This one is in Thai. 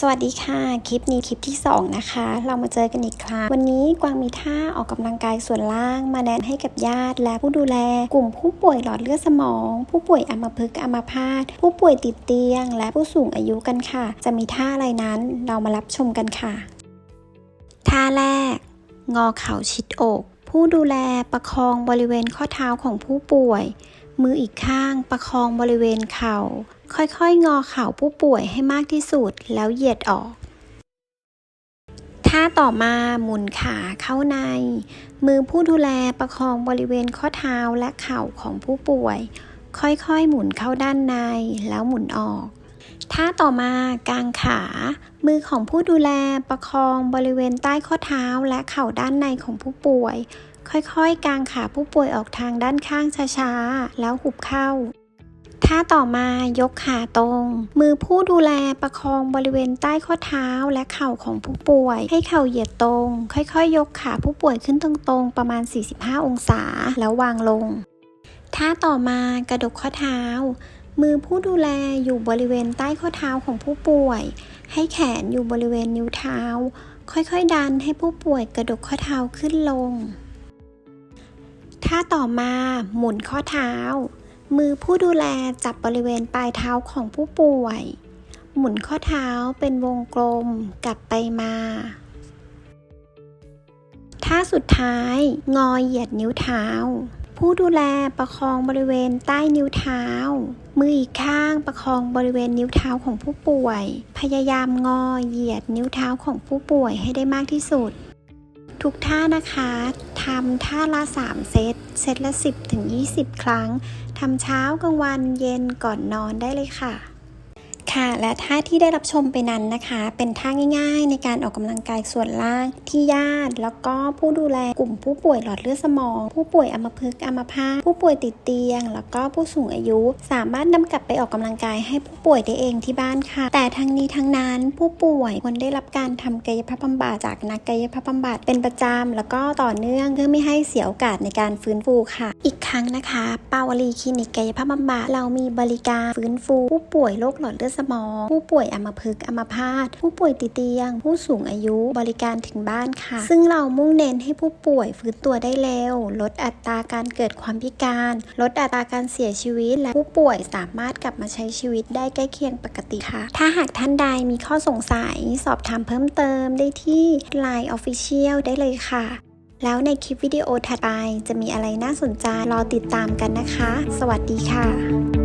สวัสดีค่ะ คลิปนี้คลิปที่ 2 นะคะ เรามาเจอกันอีกครั้งวันนี้กวางมีท่าออกกำลังกายส่วนล่างมาแนะนให้กับญาติ และผู้ดูแล กลุ่มผู้ป่วยหลอดเลือดสมอง ผู้ป่วยอัมพฤกษ์อัมพาตผู้ป่วยติดเตียง และผู้สูงอายุกันค่ะ จะมีท่าอะไรนั้นเรามารับชมกันค่ะ ท่าแรก งอเข่าชิดอก ผู้ดูแลประคองบริเวณข้อเท้าของผู้ป่วย มืออีกข้างประคองบริเวณเข่า ค่อยๆ งอเข่าผู้ป่วยให้มากที่สุดแล้วเหยียดออก ท่าต่อมาหมุนขาเข้าใน มือผู้ดูแลประคองบริเวณข้อเท้าและเข่าของผู้ป่วย ค่อยๆ หมุนเข้าด้านในแล้วหมุนออก ท่าต่อมากางขา มือของผู้ดูแลประคองบริเวณใต้ข้อเท้าและเข่าด้านในของผู้ป่วย ค่อยๆ กางขาผู้ป่วยออกทางด้านข้างช้าๆ แล้วหุบเข้าท่าต่อมายกขาตรง มือผู้ดูแลประคองบริเวณใต้ข้อเท้าและเข่าของผู้ป่วย ให้เข่าเหยียดตรง ค่อยๆยกขาผู้ป่วยขึ้นตรงๆ ประมาณ 45 องศาแล้ววางลงท่าต่อมากระดกข้อเท้า มือผู้ดูแลอยู่บริเวณใต้ข้อเท้าของผู้ป่วย ให้แขนอยู่บริเวณนิ้วเท้า ค่อยๆ ดันให้ผู้ป่วยกระดกข้อเท้าขึ้นลง ท่าต่อมาหมุนข้อเท้า มือผู้ดูแลจับบริเวณปลายเท้าของผู้ป่วย หมุนข้อเท้าเป็นวงกลมกลับไปมาท่าสุดท้าย งอเหยียดนิ้วเท้า ผู้ดูแลประคองบริเวณใต้นิ้วเท้า มืออีกข้างประคองบริเวณนิ้วเท้าของผู้ป่วย พยายามงอเหยียดนิ้วเท้าของผู้ป่วยให้ได้มากที่สุด ทุกท่านะคะทำท่าละ 3 เซต เซตละ 10ถึง20 ครั้งทำเช้ากลางวันเย็นก่อนนอนได้เลยค่ะ ค่ะ และท่าที่ได้รับชมไปนั้นนะคะ เป็นท่าง่าย ๆ ในการออกกำลังกายส่วนล่างที่ญาติ แล้วก็ผู้ดูแลกลุ่มผู้ป่วยหลอดเลือดสมอง ผู้ป่วยอัมพฤกษ์อัมพาตผู้ป่วยติดเตียง แล้วก็ผู้สูงอายุ สามารถนำกลับไปออกกำลังกายให้ผู้ป่วยได้เองที่บ้านค่ะ แต่ทั้งนี้ทั้งนั้นผู้ป่วยควรได้รับการทำกายภาพบำบัดจากนักกายภาพบำบัดเป็นประจำแล้วก็ต่อเนื่องเพื่อไม่ให้เสียโอกาสในการฟื้นฟูค่ะ อีกครั้งนะคะ ปาวลีคลินิกกายภาพบำบัดเรามีบริการฟื้นฟู ผู้ป่วยโรคหลอดเลือดสมอง ผู้ป่วยอัมพฤกษ์อัมพาตผู้ป่วยติดเตียง ผู้สูงอายุบริการถึงบ้านค่ะ ซึ่งเรามุ่งเน้นให้ผู้ป่วยฟื้นตัวได้เร็ว ลดอัตราการเกิดความพิการ ลดอัตราการเสียชีวิต และผู้ป่วยสามารถกลับมาใช้ชีวิตได้ใกล้เคียงปกติค่ะ ถ้าหากท่านใดมีข้อสงสัยสอบถามเพิ่มเติมได้ที่ Line Official ได้เลยค่ะ แล้วในคลิปวิดีโอถัดไปจะมีอะไรน่าสนใจรอติดตามกันนะคะ สวัสดีค่ะ